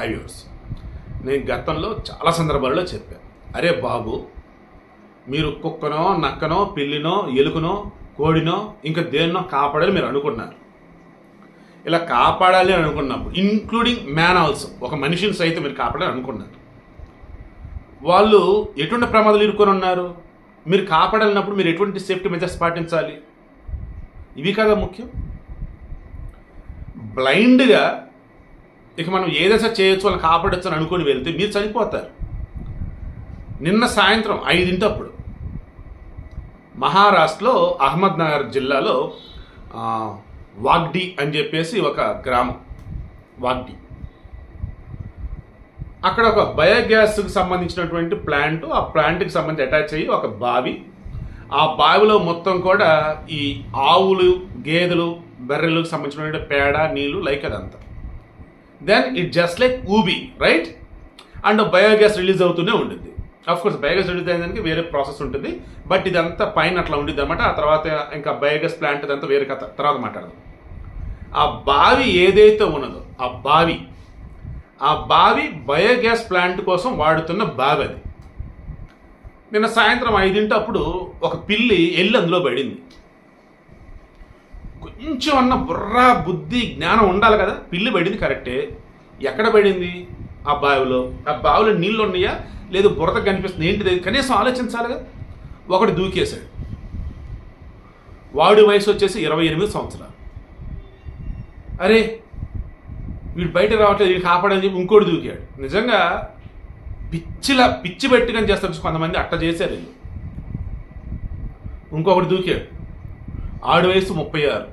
హైవ్యూర్స్ నేను గతంలో చాలా సందర్భాల్లో చెప్పాను అరే బాబు మీరు కుక్కనో నక్కనో పిల్లినో ఎలుకనో కోడినో ఇంకా దేన్నో కాపాడాలి మీరు అనుకున్నారు. ఇలా కాపాడాలి అని అనుకున్నప్పుడు ఇంక్లూడింగ్ మ్యాన్ ఆల్సో ఒక మనిషిని సైతం మీరు కాపాడాలి అనుకున్నారు. వాళ్ళు ఎటువంటి ప్రమాదాలు ఇరుకొని ఉన్నారు? మీరు కాపాడాలన్నప్పుడు మీరు ఎటువంటి సేఫ్టీ మెజర్స్ పాటించాలి? ఇవి కదా ముఖ్యం. బ్లైండ్గా ఇక మనం ఏదైనా చేయొచ్చు వాళ్ళని కాపాడచ్చు అని అనుకుని వెళ్తే మీరు చనిపోతారు. నిన్న సాయంత్రం ఐదింటప్పుడు మహారాష్ట్రలో అహ్మద్నగర్ జిల్లాలో వాగ్డి అని చెప్పేసి ఒక గ్రామం. వాగ్డి. అక్కడ ఒక బయోగ్యాస్కి సంబంధించినటువంటి ప్లాంట్ ఆ ప్లాంట్కి సంబంధించి అటాచ్ అయ్యి ఒక బావి. ఆ బావిలో మొత్తం కూడా ఈ ఆవులు గేదెలు బర్రెలకు సంబంధించినటువంటి పేడ నీళ్ళు లైక్ అదంతా. దెన్ ఇట్ జస్ట్ లైక్ ఊబీ రైట్ అండ్ బయోగ్యాస్ రిలీజ్ అవుతూనే ఉంటుంది కోర్స్ బయోగ్యాస్ రిలీజ్ అయ్యేదానికి వేరే ప్రాసెస్ ఉంటుంది. బట్ ఇదంతా పైన అట్లా ఉండిద్ది అనమాట ఆ తర్వాత ఇంకా బయోగ్యాస్ ప్లాంట్ ఇదంతా వేరే కథ. తర్వాత మాట్లాడదాం. ఆ బావి ఏదైతే ఉన్నదో ఆ బావి ఆ బావి బయోగ్యాస్ ప్లాంట్ కోసం వాడుతున్న బావి అది. నిన్న సాయంత్రం ఐదింటప్పుడు ఒక పిల్లి ఎల్లి అందులో పడింది. కొంచెం అన్న బుర్ర బుద్ధి జ్ఞానం ఉండాలి కదా. పిల్లి పడింది కరెక్టే. ఎక్కడ పడింది? ఆ బావిలో. ఆ బావిలో నీళ్ళు ఉన్నాయా? లేదు బురద కనిపిస్తుంది. ఏంటిది కనీసం ఆలోచించాలిగా. ఒకడు దూకేశాడు. వాడి వయసు వచ్చేసి ఇరవై ఎనిమిది సంవత్సరాలు. అరే వీడు బయట రావట్లేదు. వీడు కాపాడని చెప్పి ఇంకోటి దూకాడు. నిజంగా పిచ్చిలా పిచ్చి పెట్టుకొని చేస్తారు కొంతమంది. అట్ట చేశారు ఇంకొకటి దూకాడు. ఆడు వయసు ముప్పై ఆరు.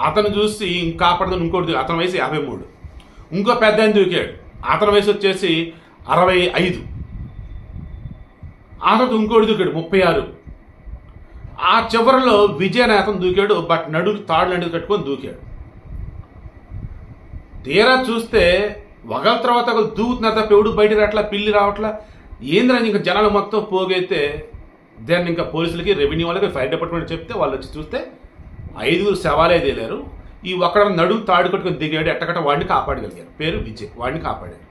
అతను చూసి ఇంకా పడదని ఇంకోటి అతని వయసు యాభై మూడు. ఇంకో పెద్ద ఆయన దూకాడు అతని వయసు వచ్చేసి అరవై ఐదు. ఆ తర్వాత ఇంకోటి దూకాడు ముప్పై ఆరు. ఆ చివరిలో విజయనాథం దూకాడు బట్ నడు తాడు లాంటిది కట్టుకొని దూకాడు. తీరా చూస్తే ఒకళ్ళ తర్వాత ఒకరు దూకుతున్నారు తప్ప ఎవడు బయట రావట్లా పిల్లి రావట్లా? ఏంద్రని ఇంకా జనాలు మొత్తం పోగైతే దెన్ ఇంకా పోలీసులకి రెవెన్యూ వాళ్ళకి ఫైర్ డిపార్ట్మెంట్ చెప్తే వాళ్ళు వచ్చి చూస్తే ఐదుగురు శవాలే తేలారు. ఈ ఒక్కడ నడుము తాడు కట్టుకొని దిగాడు ఎట్టకట్ట వాడిని కాపాడగలిగారు. పేరు విజయ్. వాడిని కాపాడారు.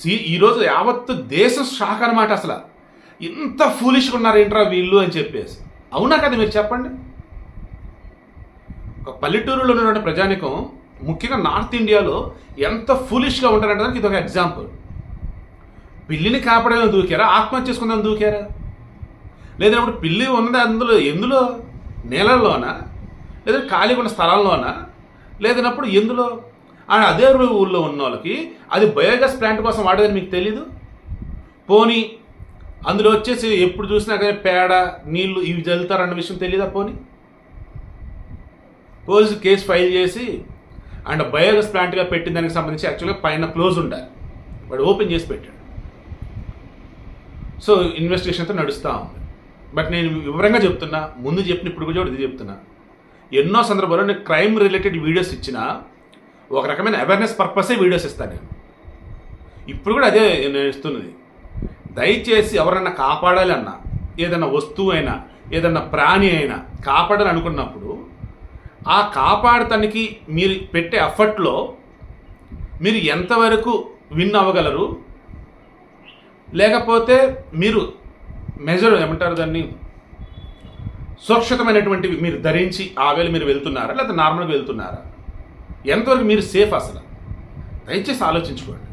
సీ ఈరోజు యావత్తు దేశం షాక్ అనమాట అసలు. ఇంత ఫూలిష్గా ఉన్నారు ఏంట్రా వీళ్ళు అని చెప్పేసి. అవునా కదా మీరు చెప్పండి. ఒక పల్లెటూరులో ఉన్నటువంటి ప్రజానికం ముఖ్యంగా నార్త్ ఇండియాలో ఎంత ఫూలిష్గా ఉంటారంటే దానికి ఇది ఒక ఎగ్జాంపుల్ పిల్లిని కాపాడాలని దూకారా? ఆత్మహత్య చేసుకుందామని దూకారా? లేదంటే పిల్లి ఉన్నది అందులో ఎందులో? నేలల్లోనా? లేదా ఖాళీగా ఉన్న స్థలాల్లోనా? లేదన్నప్పుడు ఎందులో? అండ్ అదే ఊళ్ళో ఉన్న వాళ్ళకి అది బయోగ్యాస్ ప్లాంట్ కోసం వాడేదని మీకు తెలీదు? పోనీ అందులో వచ్చేసి ఎప్పుడు చూసినా కానీ పేడ నీళ్ళు ఇవి జల్లుతారన్న విషయం తెలియదా పోనీ? పోలీసు కేసు ఫైల్ చేసి అండ్ బయోగ్యాస్ ప్లాంట్గా పెట్టిన దానికి సంబంధించి యాక్చువల్గా పైన క్లోజ్ ఉండాలి. వాడు ఓపెన్ చేసి పెట్టాడు. సో ఇన్వెస్టిగేషన్తో నడుస్తూ ఉంది. బట్ నేను వివరంగా చెప్తున్నా ముందు చెప్పిన ఇప్పుడు కూడా ఇది చెప్తున్నా. ఎన్నో సందర్భాల్లో నేను క్రైమ్ రిలేటెడ్ వీడియోస్ ఇచ్చిన ఒక రకమైన అవేర్నెస్ పర్పసే వీడియోస్ ఇస్తాను నేను. ఇప్పుడు కూడా అదే నేను ఇస్తున్నది. దయచేసి ఎవరన్నా కాపాడాలి అన్నా ఏదైనా వస్తువు అయినా ఏదన్నా ప్రాణి అయినా కాపాడాలి అనుకున్నప్పుడు ఆ కాపాడటానికి మీరు పెట్టే ఎఫర్ట్లో మీరు ఎంతవరకు విన్ అవ్వగలరు లేకపోతే మీరు మెజర్ ఏమంటారు దాన్ని? సురక్షితమైనటువంటివి మీరు ధరించి ఆ వేళ మీరు వెళ్తున్నారా? లేకపోతే నార్మల్గా వెళ్తున్నారా? ఎంతవరకు మీరు సేఫ్ అసలు? దయచేసి ఆలోచించుకోండి.